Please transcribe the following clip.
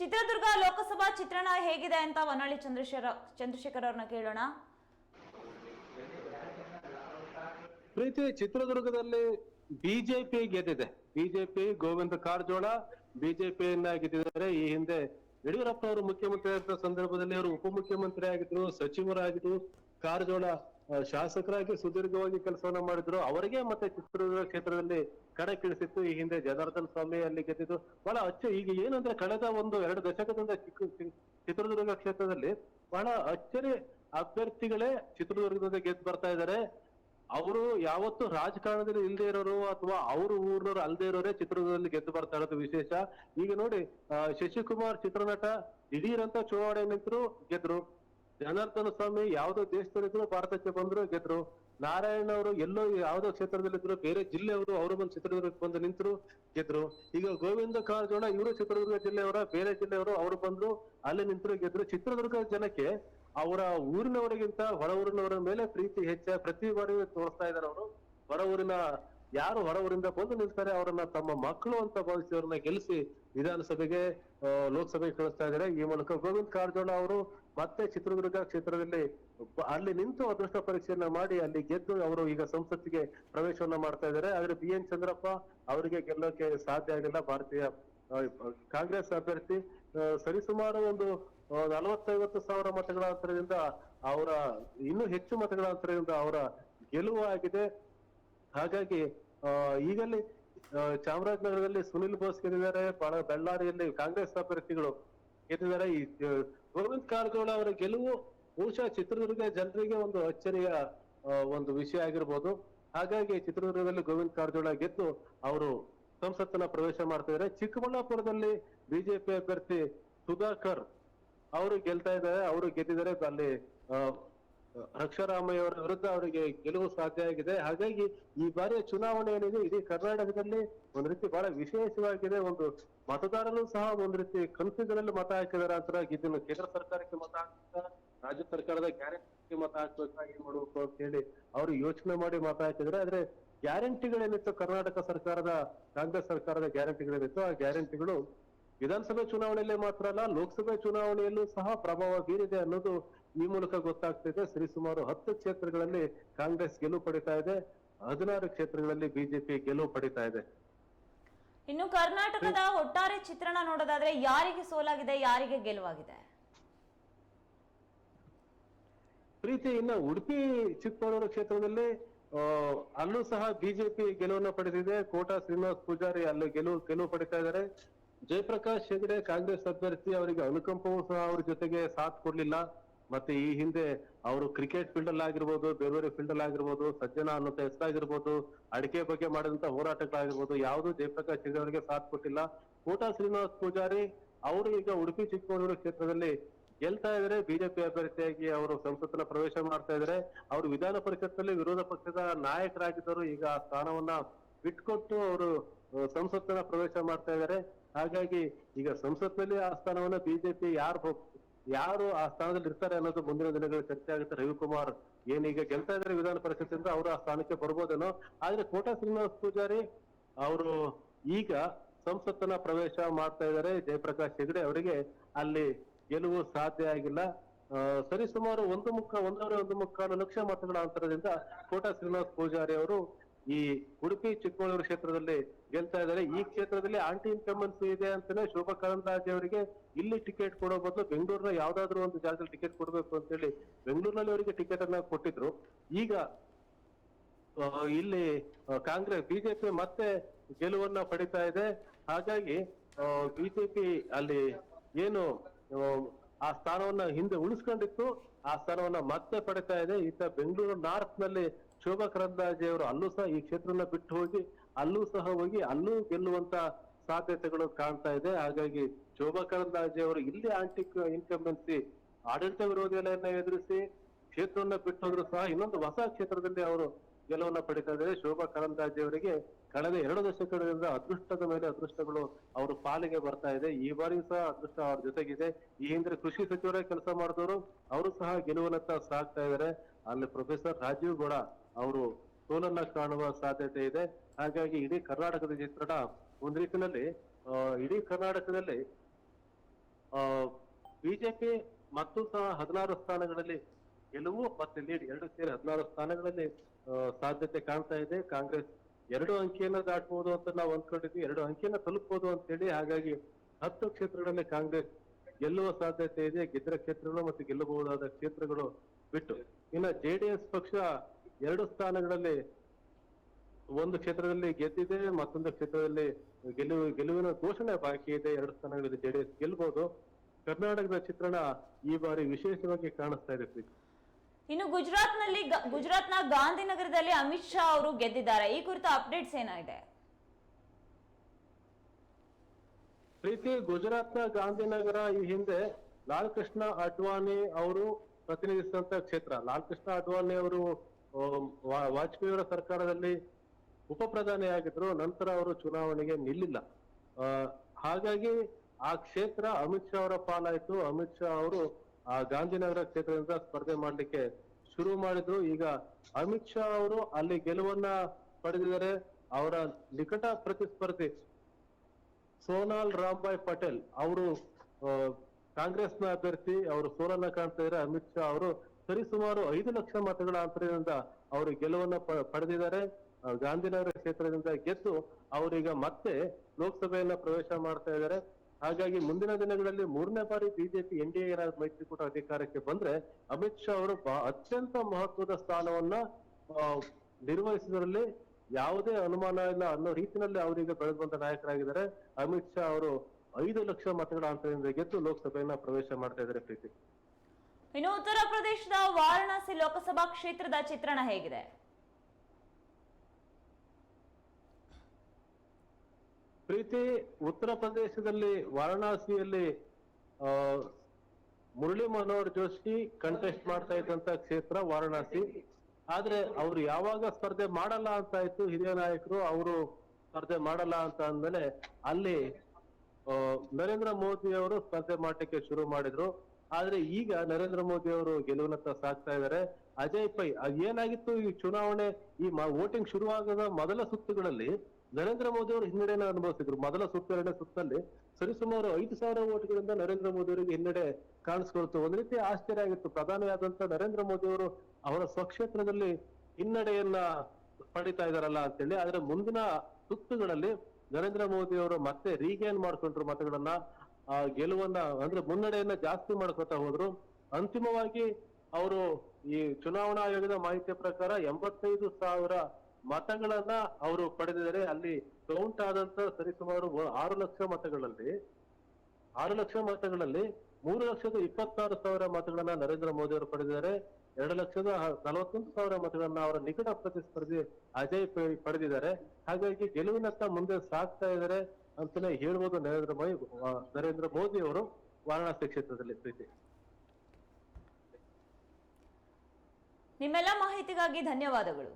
ಚಿತ್ರದುರ್ಗ ಲೋಕಸಭಾ ಚಿತ್ರಣ ಹೇಗಿದೆ ಅಂತ ವನಳ್ಳಿ ಚಂದ್ರಶೇಖರ ಚಂದ್ರಶೇಖರ್ ಅವ್ರನ್ನ ಕೇಳೋಣ. ಪ್ರೀತಿ, ಚಿತ್ರದುರ್ಗದಲ್ಲಿ ಬಿಜೆಪಿ ಗೆದ್ದಿದೆ. ಬಿಜೆಪಿ ಗೋವಿಂದ ಕಾರಜೋಳ ಬಿಜೆಪಿಯನ್ನ ಗೆದ್ದಿದ್ದಾರೆ. ಈ ಹಿಂದೆ ಯಡಿಯೂರಪ್ಪ ಅವರು ಮುಖ್ಯಮಂತ್ರಿ ಆಗಿದ್ದ ಸಂದರ್ಭದಲ್ಲಿ ಅವರು ಉಪಮುಖ್ಯಮಂತ್ರಿ ಆಗಿದ್ರು, ಸಚಿವರಾಗಿದ್ರು, ಕಾರಜೋಳ ಶಾಸಕರಾಗಿ ಸುದೀರ್ಘವಾಗಿ ಕೆಲಸವನ್ನ ಮಾಡಿದ್ರು. ಅವರಿಗೆ ಮತ್ತೆ ಚಿತ್ರದುರ್ಗ ಕ್ಷೇತ್ರದಲ್ಲಿ ಕಣಕ್ಕಿಳಿಸಿತ್ತು ಈ ಹಿಂದೆ ಜನಾರ್ದನ್ ಸ್ವಾಮಿ ಅಲ್ಲಿ ಗೆದ್ದಿದ್ದು. ಬಹಳ ಅಚ್ಚು. ಈಗ ಏನಂದ್ರೆ ಕಳೆದ ಒಂದು ಎರಡು ದಶಕದಿಂದ ಚಿಕ್ಕ ಚಿತ್ರದುರ್ಗ ಕ್ಷೇತ್ರದಲ್ಲಿ ಬಹಳ ಅಚ್ಚರಿ ಅಭ್ಯರ್ಥಿಗಳೇ ಚಿತ್ರದುರ್ಗದಿಂದ ಗೆದ್ದು ಬರ್ತಾ ಇದ್ದಾರೆ. ಅವರು ಯಾವತ್ತು ರಾಜಕಾರಣದಲ್ಲಿ ಇಲ್ಲದೆ ಇರೋರು ಅಥವಾ ಅವರು ಊರ್ನವ್ರು ಅಲ್ಲದೆ ಇರೋರೇ ಚಿತ್ರದುರ್ಗದಲ್ಲಿ ಗೆದ್ದು ಬರ್ತಾ ಇರೋದು ವಿಶೇಷ. ಈಗ ನೋಡಿ ಶಶಿಕುಮಾರ್ ಚಿತ್ರನಟ ದಿಢೀರಂತ ಚುನಾವಣೆ ನಿಂತರು ಗೆದ್ರು. ಜನಾರ್ದನ ಸ್ವಾಮಿ ಯಾವ್ದೋ ದೇಶದಲ್ಲಿದ್ರು ಭಾರತಕ್ಕೆ ಬಂದ್ರು, ಗೆದ್ರು. ನಾರಾಯಣ ಅವರು ಎಲ್ಲೋ ಯಾವ್ದೋ ಕ್ಷೇತ್ರದಲ್ಲಿದ್ರು, ಬೇರೆ ಜಿಲ್ಲೆಯವರು ಅವರು ಬಂದು ಚಿತ್ರದುರ್ಗಕ್ಕೆ ಬಂದು ನಿಂತರು, ಗೆದ್ರು. ಈಗ ಗೋವಿಂದ ಕಾರಜೋಳ ಇವರು ಚಿತ್ರದುರ್ಗ ಜಿಲ್ಲೆಯವರ, ಬೇರೆ ಜಿಲ್ಲೆಯವರು ಅವರು ಬಂದ್ರು, ಅಲ್ಲಿ ನಿಂತರು, ಗೆದ್ರು. ಚಿತ್ರದುರ್ಗ ಜನಕ್ಕೆ ಅವರ ಊರಿನವರಿಗಿಂತ ಹೊರ ಊರಿನವರ ಮೇಲೆ ಪ್ರೀತಿ ಹೆಚ್ಚ, ಪ್ರತಿ ಬಾರಿ ತೋರಿಸ್ತಾ ಇದ್ದಾರೆ ಅವರು. ಹೊರ ಊರಿನ ಯಾರು ಹೊರ ಊರಿಂದ ಬಂದು ನಿಲ್ತಾರೆ ಅವರನ್ನ ತಮ್ಮ ಮಕ್ಕಳು ಅಂತ ಭಾವಿಸಿ ಅವರನ್ನ ಗೆಲ್ಲಿಸಿ ವಿಧಾನಸಭೆಗೆ ಲೋಕಸಭೆಗೆ ಕಳಿಸ್ತಾ ಇದ್ದಾರೆ. ಈ ಮೂಲಕ ಗೋವಿಂದ ಕಾರಜೋಳ ಅವರು ಮತ್ತೆ ಚಿತ್ರದುರ್ಗ ಕ್ಷೇತ್ರದಲ್ಲಿ ಅಲ್ಲಿ ನಿಂತು ಅದೃಷ್ಟ ಪರೀಕ್ಷೆಯನ್ನ ಮಾಡಿ ಅಲ್ಲಿ ಗೆದ್ದು ಅವರು ಈಗ ಸಂಸತ್ತಿಗೆ ಪ್ರವೇಶವನ್ನ ಮಾಡ್ತಾ ಇದ್ದಾರೆ. ಆದ್ರೆ ಬಿ ಎನ್ ಚಂದ್ರಪ್ಪ ಅವರಿಗೆ ಗೆಲ್ಲೋಕೆ ಸಾಧ್ಯ ಆಗಿಲ್ಲ ಭಾರತೀಯ ಕಾಂಗ್ರೆಸ್ ಅಭ್ಯರ್ಥಿ ಸರಿಸುಮಾರು ಒಂದು ನಲವತ್ತೈವತ್ತು ಸಾವಿರ ಮತಗಳ ಅಂತರದಿಂದ ಅವರ ಇನ್ನೂ ಹೆಚ್ಚು ಮತಗಳ ಅಂತರದಿಂದ ಅವರ ಗೆಲುವು ಆಗಿದೆ. ಹಾಗಾಗಿ ಆ, ಈಗಲ್ಲಿ ಚಾಮರಾಜನಗರದಲ್ಲಿ ಸುನಿಲ್ ಬೋಸ್ ಗೆದ್ದಿದ್ದಾರೆ. ಬಳ್ಳಾರಿಯಲ್ಲಿ ಕಾಂಗ್ರೆಸ್ ಅಭ್ಯರ್ಥಿಗಳು ಗೆದ್ದಿದ್ದಾರೆ. ಈ ಗೋವಿಂದ್ ಕಾರಜೋಳ ಅವರ ಗೆಲುವು ಬಹುಶಃ ಚಿತ್ರದುರ್ಗ ಜನರಿಗೆ ಒಂದು ಅಚ್ಚರಿಯ ಒಂದು ವಿಷಯ ಆಗಿರ್ಬೋದು. ಹಾಗಾಗಿ ಚಿತ್ರದುರ್ಗದಲ್ಲಿ ಗೋವಿಂದ ಕಾರಜೋಳ ಗೆದ್ದು ಅವರು ಸಂಸತ್ತನ್ನ ಪ್ರವೇಶ ಮಾಡ್ತಿದ್ದಾರೆ ಚಿಕ್ಕಬಳ್ಳಾಪುರದಲ್ಲಿ ಬಿಜೆಪಿ ಅಭ್ಯರ್ಥಿ ಸುಧಾಕರ್ ಅವರು ಗೆಲ್ತಾ ಇದ್ದಾರೆ. ಅವರು ಗೆದ್ದಿದ್ದಾರೆ. ಅಲ್ಲಿ ಅವರ ವಿರುದ್ಧ ಅವರಿಗೆ ಗೆಲುವು ಸಾಧ್ಯ ಆಗಿದೆ. ಹಾಗಾಗಿ ಈ ಬಾರಿಯ ಚುನಾವಣೆ ಏನಿದೆ, ಇಡೀ ಕರ್ನಾಟಕದಲ್ಲಿ ಒಂದ್ ರೀತಿ ಬಹಳ ವಿಶೇಷವಾಗಿದೆ. ಒಂದು ಮತದಾರರು ಸಹ ಒಂದ್ ರೀತಿ ಅಲ್ಲಿ ಮತ ಹಾಕಿದಾರ ಅಂತ ಇದನ್ನು ಕೇಂದ್ರ ಸರ್ಕಾರಕ್ಕೆ ಮತ ಹಾಕ್ಬೇಕಾ ರಾಜ್ಯ ಸರ್ಕಾರದ ಗ್ಯಾರಂಟಿ ಮತ ಹಾಕ್ಬೇಕಾ ಏನ್ ಮಾಡಬೇಕು ಅಂತ ಹೇಳಿ ಅವರು ಯೋಚನೆ ಮಾಡಿ ಮತ ಹಾಕಿದ್ರೆ ಆದ್ರೆ ಗ್ಯಾರಂಟಿಗಳೇನಿತ್ತು? ಕರ್ನಾಟಕ ಸರ್ಕಾರದ, ಕಾಂಗ್ರೆಸ್ ಸರ್ಕಾರದ ಗ್ಯಾರಂಟಿಗಳೇನಿತ್ತು? ಆ ಗ್ಯಾರಂಟಿಗಳು ವಿಧಾನಸಭೆ ಚುನಾವಣೆಯಲ್ಲೇ ಮಾತ್ರ ಅಲ್ಲ, ಲೋಕಸಭೆ ಚುನಾವಣೆಯಲ್ಲೂ ಸಹ ಪ್ರಭಾವ ಬೀರಿದೆ ಅನ್ನೋದು ಈ ಮೂಲಕ ಗೊತ್ತಾಗ್ತಿದೆ ಸರಿಸುಮಾರು ಹತ್ತು ಕ್ಷೇತ್ರಗಳಲ್ಲಿ ಕಾಂಗ್ರೆಸ್ ಗೆಲುವು ಪಡಿತಾ ಇದೆ. ಹದಿನಾರು ಕ್ಷೇತ್ರಗಳಲ್ಲಿ ಬಿಜೆಪಿ ಗೆಲುವು ಪಡಿತಾ ಇದೆ. ಇನ್ನು ಕರ್ನಾಟಕದ ಒಟ್ಟಾರೆ ಚಿತ್ರಣ ನೋಡೋದಾದ್ರೆ ಯಾರಿಗೆ ಸೋಲಾಗಿದೆ ಯಾರಿಗೆ ಗೆಲುವಾಗಿದೆ? ಪ್ರೀತಿ ಇನ್ನು ಉಡುಪಿ ಚಿಕ್ಕಮಗಳೂರು ಕ್ಷೇತ್ರದಲ್ಲಿ ಅಲ್ಲೂ ಸಹ ಬಿಜೆಪಿ ಗೆಲುವನ್ನು ಪಡೆದಿದೆ. ಕೋಟಾ ಶ್ರೀನಿವಾಸ್ ಪೂಜಾರಿ ಅಲ್ಲಿ ಗೆಲುವು ಗೆಲುವು ಪಡಿತಾ ಇದ್ದಾರೆ. ಜಯಪ್ರಕಾಶ್ ಹೆಗಡೆ ಕಾಂಗ್ರೆಸ್ ಅಭ್ಯರ್ಥಿ ಅವರಿಗೆ ಅನುಕಂಪವೂ ಸಹ ಅವ್ರ ಜೊತೆಗೆ ಸಾಥ್ ಕೊಡ್ಲಿಲ್ಲ. ಮತ್ತೆ ಈ ಹಿಂದೆ ಅವರು ಕ್ರಿಕೆಟ್ ಫೀಲ್ಡ್ ಅಲ್ಲಿ ಆಗಿರ್ಬೋದು ಬೇರೆ ಬೇರೆ ಫೀಲ್ಡ್ ಅಲ್ಲಿ ಆಗಿರ್ಬೋದು ಸಜ್ಜನ ಅನ್ನುವಂತ ಹೆಸರಾಗಿರ್ಬೋದು, ಅಡಿಕೆ ಬಗ್ಗೆ ಮಾಡಿದಂತ ಹೋರಾಟಗಳಾಗಿರ್ಬೋದು, ಯಾವುದು ಜಯಪ್ರಕಾಶ್ ಹೆಗಡೆ ಅವರಿಗೆ ಸಾಥ್ ಕೊಟ್ಟಿಲ್ಲ. ಕೋಟಾ ಶ್ರೀನಿವಾಸ್ ಪೂಜಾರಿ ಅವರು ಈಗ ಉಡುಪಿ ಚಿಕ್ಕಮಗಳೂರು ಕ್ಷೇತ್ರದಲ್ಲಿ ಗೆಲ್ತಾ ಇದ್ರೆ ಬಿಜೆಪಿ ಅಭ್ಯರ್ಥಿಯಾಗಿ ಅವರು ಸಂಸತ್ತಿನ ಪ್ರವೇಶ ಮಾಡ್ತಾ ಇದ್ರೆ ಅವರು ವಿಧಾನ ಪರಿಷತ್ನಲ್ಲಿ ವಿರೋಧ ಪಕ್ಷದ ನಾಯಕರಾಗಿದ್ದರು. ಈಗ ಆ ಸ್ಥಾನವನ್ನ ಬಿಟ್ಕೊಟ್ಟು ಅವರು ಸಂಸತ್ತಿನ ಪ್ರವೇಶ ಮಾಡ್ತಾ ಇದ್ದಾರೆ. ಹಾಗಾಗಿ ಈಗ ಸಂಸತ್ನಲ್ಲಿ ಆ ಸ್ಥಾನವನ್ನ ಬಿಜೆಪಿ ಯಾರು ಯಾರು ಆ ಸ್ಥಾನದಲ್ಲಿ ಇರ್ತಾರೆ ಅನ್ನೋದು ಮುಂದಿನ ದಿನಗಳಲ್ಲಿ ಚರ್ಚೆ ಆಗುತ್ತೆ. ರವಿಕುಮಾರ್ ಏನೀಗ ಗೆಲ್ತಾ ಇದಾರೆ ವಿಧಾನ ಪರಿಷತ್ತಿಂದ, ಅವರು ಆ ಸ್ಥಾನಕ್ಕೆ ಬರ್ಬೋದೇನೋ. ಆದ್ರೆ ಕೋಟಾ ಶ್ರೀನಿವಾಸ್ ಪೂಜಾರಿ ಅವರು ಈಗ ಸಂಸತ್ತನ್ನ ಪ್ರವೇಶ ಮಾಡ್ತಾ ಇದ್ದಾರೆ. ಜಯಪ್ರಕಾಶ್ ಹೆಗಡೆ ಅವರಿಗೆ ಅಲ್ಲಿ ಗೆಲುವು ಸಾಧ್ಯ ಆಗಿಲ್ಲ. ಸರಿಸುಮಾರು ಒಂದು ಮುಖ, ಒಂದೂವರೆ ಒಂದು ಮುಕ್ಕಾಲು ಲಕ್ಷ ಮತಗಳ ಅಂತರದಿಂದ ಕೋಟಾ ಶ್ರೀನಿವಾಸ್ ಪೂಜಾರಿ ಅವರು ಈ ಉಡುಪಿ ಚಿಕ್ಕಮಗಳೂರು ಕ್ಷೇತ್ರದಲ್ಲಿ ಗೆಲ್ತಾ ಇದ್ದಾರೆ. ಈ ಕ್ಷೇತ್ರದಲ್ಲಿ ಆಂಟಿ ಇನ್ಕಂಬನ್ಸಿ ಇದೆ ಅಂತಾನೆ ಶೋಭಾ ಕರಂದ್ಲಾಜೆ ಅವರಿಗೆ ಇಲ್ಲಿ ಟಿಕೆಟ್ ಕೊಡೋ ಬದಲು ಬೆಂಗಳೂರಿನ ಯಾವ್ದಾದ್ರು ಒಂದು ಜಾಗದಲ್ಲಿ ಟಿಕೆಟ್ ಕೊಡ್ಬೇಕು ಅಂತ ಹೇಳಿ ಬೆಂಗಳೂರಿನಲ್ಲಿ ಅವರಿಗೆ ಟಿಕೆಟ್ ಅನ್ನ ಕೊಟ್ಟಿದ್ರು. ಈಗ ಇಲ್ಲಿ ಕಾಂಗ್ರೆಸ್, ಬಿಜೆಪಿ ಮತ್ತೆ ಗೆಲುವನ್ನ ಪಡಿತಾ ಇದೆ. ಹಾಗಾಗಿ ಬಿಜೆಪಿ ಅಲ್ಲಿ ಏನು, ಆ ಸ್ಥಾನವನ್ನ ಹಿಂದೆ ಉಳಿಸ್ಕೊಂಡಿತ್ತು. ಆ ಸ್ಥಾನವನ್ನ ಮತ್ತೆ ಪಡಿತಾ ಇದೆ. ಈತ ಬೆಂಗಳೂರು ನಾರ್ತ್ನಲ್ಲಿ ಶೋಭಾ ಕರಂದ್ಲಾಜೆ ಅವರು ಅಲ್ಲೂ ಸಹ ಈ ಕ್ಷೇತ್ರನ ಬಿಟ್ಟು ಹೋಗಿ, ಅಲ್ಲೂ ಸಹ ಹೋಗಿ, ಅಲ್ಲೂ ಗೆಲ್ಲುವಂತ ಸಾಧ್ಯತೆಗಳು ಕಾಣ್ತಾ ಇದೆ. ಹಾಗಾಗಿ ಶೋಭಾ ಕರಂದ್ಲಾಜೆ ಅವರು ಇಲ್ಲಿ ಆಂಟಿಕ್ ಇನ್ಕಂಬೆನ್ಸಿ ಆಡಳಿತ ವಿರೋಧಿಗಳನ್ನ ಎದುರಿಸಿ ಕ್ಷೇತ್ರವನ್ನ ಬಿಟ್ಟು ಹೋದ್ರು ಸಹ ಇನ್ನೊಂದು ಹೊಸ ಕ್ಷೇತ್ರದಲ್ಲಿ ಅವರು ಗೆಲುವನ್ನ ಪಡಿತಾ ಇದ್ದಾರೆ. ಶೋಭಾ ಕರಂದ್ಲಾಜೆ ಅವರಿಗೆ ಕಳೆದ ಎರಡು ದಶಕಗಳಿಂದ ಅದೃಷ್ಟದ ಮೇಲೆ ಅದೃಷ್ಟಗಳು ಅವರು ಪಾಲಿಗೆ ಬರ್ತಾ ಇದೆ. ಈ ಬಾರಿ ಸಹ ಅದೃಷ್ಟ ಅವ್ರ ಜೊತೆಗಿದೆ. ಈ ಹಿಂದೆ ಕೃಷಿ ಸಚಿವರ ಕೆಲಸ ಮಾಡಿದವರು, ಅವರು ಸಹ ಗೆಲುವನ್ನತ್ತ ಸಾಗ್ತಾ ಇದ್ದಾರೆ. ಅಲ್ಲಿ ಪ್ರೊಫೆಸರ್ ರಾಜೀವ್ ಗೌಡ ಅವರು ಸೋಲನ್ನ ಕಾಣುವ ಸಾಧ್ಯತೆ ಇದೆ. ಹಾಗಾಗಿ ಇಡೀ ಕರ್ನಾಟಕದ ಚಿತ್ರಣ ಒಂದ್ ರೀತಿಯಲ್ಲಿ ಆ, ಇಡೀ ಕರ್ನಾಟಕದಲ್ಲಿ ಬಿಜೆಪಿ ಮತ್ತು ಸಹ ಹದಿನಾರು ಸ್ಥಾನಗಳಲ್ಲಿ ಗೆಲುವು ಮತ್ತೆ ಲೀಡ್ ಎರಡು ಸೇರಿ ಹದಿನಾರು ಸ್ಥಾನಗಳಲ್ಲಿ ಆ, ಸಾಧ್ಯತೆ ಕಾಣ್ತಾ ಇದೆ. ಕಾಂಗ್ರೆಸ್ ಎರಡು ಅಂಕಿಯನ್ನ ದಾಟಬಹುದು ಅಂತ ನಾವು ಅಂದ್ಕೊಂಡಿದ್ವಿ ಎರಡು ಅಂಕಿಯನ್ನ ತಲುಪಬಹುದು ಅಂತ ಹೇಳಿ ಹಾಗಾಗಿ ಹತ್ತು ಕ್ಷೇತ್ರಗಳಲ್ಲಿ ಕಾಂಗ್ರೆಸ್ ಗೆಲ್ಲುವ ಸಾಧ್ಯತೆ ಇದೆ. ಗೆದ್ದಿರೋ ಕ್ಷೇತ್ರಗಳು ಮತ್ತು ಗೆಲ್ಲಬಹುದಾದ ಕ್ಷೇತ್ರಗಳು ಬಿಟ್ಟು. ಇನ್ನ ಜೆಡಿಎಸ್ ಪಕ್ಷ ಎರಡು ಸ್ಥಾನಗಳಲ್ಲಿ ಒಂದು ಕ್ಷೇತ್ರದಲ್ಲಿ ಗೆದ್ದಿದೆ ಮತ್ತೊಂದು ಕ್ಷೇತ್ರದಲ್ಲಿ ಗೆಲುವು ಗೆಲುವಿನ ಘೋಷಣೆ ಬಾಕಿ ಇದೆ. ಎರಡು ಸ್ಥಾನಗಳಲ್ಲಿ ಜೆಡಿಎಸ್ ಗೆಲ್ಬಹುದು ಕರ್ನಾಟಕದ ಚಿತ್ರಣ ಈ ಬಾರಿ ವಿಶೇಷವಾಗಿ ಕಾಣಿಸ್ತಾ ಇದೆ ಇನ್ನು ಇನ್ನು ಗುಜರಾತ್ನಲ್ಲಿ ಗುಜರಾತ್ನ ಗಾಂಧಿನಗರದಲ್ಲಿ ಅಮಿತ್ ಶಾ ಅವರು ಗೆದ್ದಿದ್ದಾರೆ. ಈ ಕುರಿತ ಅಪ್ಡೇಟ್ಸ್ ಏನಾಗಿದೆ? ಪ್ರೀತಿ ಗುಜರಾತ್ನ ಗಾಂಧಿನಗರ ಈ ಹಿಂದೆ ಲಾಲ್ ಕೃಷ್ಣ ಅಡ್ವಾಣಿ ಅವರು ಪ್ರತಿನಿಧಿಸಿದಂತ ಕ್ಷೇತ್ರ. ಲಾಲ್ ಕೃಷ್ಣ ಅಡ್ವಾಣಿ ಅವರು ಆ, ವಾ- ವಾಜಪೇಯಿ ಅವರ ಸರ್ಕಾರದಲ್ಲಿ ಉಪ ಪ್ರಧಾನಿ ಆಗಿದ್ರು ನಂತರ ಅವರು ಚುನಾವಣೆಗೆ ನಿಲ್ಲಿಲ್ಲ. ಹಾಗಾಗಿ ಆ ಕ್ಷೇತ್ರ ಅಮಿತ್ ಶಾ ಅವರ ಪಾಲಾಯ್ತು. ಅಮಿತ್ ಶಾ ಅವರು ಆ ಗಾಂಧಿನಗರ ಕ್ಷೇತ್ರದಿಂದ ಸ್ಪರ್ಧೆ ಮಾಡ್ಲಿಕ್ಕೆ ಶುರು ಮಾಡಿದ್ರು. ಈಗ ಅಮಿತ್ ಶಾ ಅವರು ಅಲ್ಲಿ ಗೆಲುವನ್ನ ಪಡೆದಿದ್ದಾರೆ. ಅವರ ನಿಕಟ ಪ್ರತಿಸ್ಪರ್ಧಿ ಸೋನಾಲ್ ರಾಮ್ಬಾಯ್ ಪಟೇಲ್. ಅವರು ಕಾಂಗ್ರೆಸ್ನ ಅಭ್ಯರ್ಥಿ. ಅವರು ಸೋಲನ್ನ ಕಾಣ್ತಾ ಇದ್ದಾರೆ. ಅಮಿತ್ ಶಾ ಅವರು ಸರಿಸುಮಾರು ಐದು ಲಕ್ಷ ಮತಗಳ ಅಂತರದಿಂದ ಅವರು ಗೆಲುವನ್ನ ಪಡೆದಿದ್ದಾರೆ. ಗಾಂಧಿನಗರ ಕ್ಷೇತ್ರದಿಂದ ಗೆದ್ದು ಅವರೀಗ ಮತ್ತೆ ಲೋಕಸಭೆಯನ್ನ ಪ್ರವೇಶ ಮಾಡ್ತಾ ಇದ್ದಾರೆ. ಹಾಗಾಗಿ ಮುಂದಿನ ದಿನಗಳಲ್ಲಿ ಮೂರನೇ ಬಾರಿ ಬಿಜೆಪಿ ಎನ್ ಡಿ ಎ ಮೈತ್ರಿಕೂಟ ಅಧಿಕಾರಕ್ಕೆ ಬಂದ್ರೆ ಅಮಿತ್ ಶಾ ಅವರು ಅತ್ಯಂತ ಮಹತ್ವದ ಸ್ಥಾನವನ್ನ ನಿರ್ವಹಿಸಿದ್ರಲ್ಲಿ ಯಾವುದೇ ಅನುಮಾನ ಇಲ್ಲ ಅನ್ನೋ ರೀತಿಯಲ್ಲಿ ಅವರೀಗ ಬೆಳೆದು ನಾಯಕರಾಗಿದ್ದಾರೆ. ಅಮಿತ್ ಶಾ ಅವರು ಐದು ಲಕ್ಷ ಮತಗಳ ಅಂತರದಿಂದ ಗೆದ್ದು ಲೋಕಸಭೆಯನ್ನ ಪ್ರವೇಶ ಮಾಡ್ತಾ ಇದ್ದಾರೆ ಪ್ರೀತಿ. ಇನ್ನು ಉತ್ತರ ಪ್ರದೇಶದ ವಾರಣಾಸಿ ಲೋಕಸಭಾ ಕ್ಷೇತ್ರದ ಚಿತ್ರಣ ಹೇಗಿದೆ? ಪ್ರೀತಿ, ಉತ್ತರ ಪ್ರದೇಶದಲ್ಲಿ ವಾರಣಾಸಿಯಲ್ಲಿ ಮುರಳಿ ಮನೋಹರ್ ಜೋಶಿ ಕಂಟೆಸ್ಟ್ ಮಾಡ್ತಾ ಇದ್ದಂತ ಕ್ಷೇತ್ರ ವಾರಣಾಸಿ. ಆದ್ರೆ ಅವ್ರು ಯಾವಾಗ ಸ್ಪರ್ಧೆ ಮಾಡಲ್ಲ ಅಂತ ಇತ್ತು ಹಿರಿಯ ನಾಯಕರು ಅವರು ಸ್ಪರ್ಧೆ ಮಾಡಲ್ಲ ಅಂತ ಅಂದ್ಮೇಲೆ ಅಲ್ಲಿ ನರೇಂದ್ರ ಮೋದಿ ಅವರು ಸ್ಪರ್ಧೆ ಮಾಡಲಿಕ್ಕೆ ಶುರು ಮಾಡಿದ್ರು. ಆದ್ರೆ ಈಗ ನರೇಂದ್ರ ಮೋದಿ ಅವರು ಗೆಲುವಿನತ್ತ ಸಾಗ್ತಾ ಇದ್ದಾರೆ ಅಜಯ್ ಪೈ ಏನಾಗಿತ್ತು ಈ ಚುನಾವಣೆ, ಈ ವೋಟಿಂಗ್ ಶುರುವಾಗದ ಮೊದಲ ಸುತ್ತುಗಳಲ್ಲಿ ನರೇಂದ್ರ ಮೋದಿ ಅವರು ಹಿನ್ನಡೆಯನ್ನು ಅನುಭವಿಸಿದ್ರು. ಮೊದಲ ಸುತ್ತು, ಎರಡನೇ ಸುತ್ತಲ್ಲಿ ಸರಿಸುಮಾರು ಐದು ಸಾವಿರ ಓಟ್ಗಳಿಂದ ನರೇಂದ್ರ ಮೋದಿ ಅವರಿಗೆ ಹಿನ್ನಡೆ ಕಾಣಿಸ್ಕೊಳ್ತು. ಒಂದ್ ರೀತಿ ಆಶ್ಚರ್ಯ ಆಗಿತ್ತು. ಪ್ರಧಾನಿಯಾದಂತ ನರೇಂದ್ರ ಮೋದಿ ಅವರು ಅವರ ಸ್ವಕ್ಷೇತ್ರದಲ್ಲಿ ಹಿನ್ನಡೆಯನ್ನ ಪಡಿತಾ ಇದಾರಲ್ಲ ಅಂತೇಳಿ. ಆದ್ರೆ ಮುಂದಿನ ಸುತ್ತುಗಳಲ್ಲಿ ನರೇಂದ್ರ ಮೋದಿ ಅವರು ಮತ್ತೆ ರೀಗೇನ್ ಮಾಡ್ಕೊಂಡ್ರು ಮತಗಳನ್ನ. ಆ ಗೆಲುವನ್ನ ಅಂದ್ರೆ ಮುನ್ನಡೆಯನ್ನ ಜಾಸ್ತಿ ಮಾಡ್ಕೊತಾ ಹೋದ್ರು. ಅಂತಿಮವಾಗಿ ಅವರು ಈ ಚುನಾವಣಾ ಆಯೋಗದ ಮಾಹಿತಿಯ ಪ್ರಕಾರ ಎಂಬತ್ತೈದು ಸಾವಿರ ಮತಗಳನ್ನ ಅವರು ಪಡೆದಿದ್ದಾರೆ. ಅಲ್ಲಿ ಕೌಂಟ್ ಆದಂತ ಸರಿಸುಮಾರು ಆರು ಲಕ್ಷ ಮತಗಳಲ್ಲಿ, ಆರು ಲಕ್ಷ ಮತಗಳಲ್ಲಿ ಮೂರು ಲಕ್ಷದ ಇಪ್ಪತ್ತಾರು ಸಾವಿರ ಮತಗಳನ್ನ ನರೇಂದ್ರ ಮೋದಿ ಅವರು ಪಡೆದಿದ್ದಾರೆ. ಎರಡು ಲಕ್ಷದ ನಲವತ್ತೊಂದು ಸಾವಿರ ಮತಗಳನ್ನ ಅವರ ನಿಕಟ ಪ್ರತಿಸ್ಪರ್ಧಿ ಅಜಯ್ ಪಡೆದಿದ್ದಾರೆ. ಹಾಗಾಗಿ ಗೆಲುವಿನತ್ತ ಮುಂದೆ ಸಾಗ್ತಾ ಇದ್ದಾರೆ. ಅಂತಾನೆ ಹೇಳ್ಬೋದು ನರೇಂದ್ರ ಮೋದಿ ನರೇಂದ್ರ ಮೋದಿ ಅವರು ವಾರಣಾಸಿ ಕ್ಷೇತ್ರದಲ್ಲಿ ಪ್ರೀತಿ. ನಿಮ್ಮೆಲ್ಲ ಮಾಹಿತಿಗಾಗಿ ಧನ್ಯವಾದಗಳು.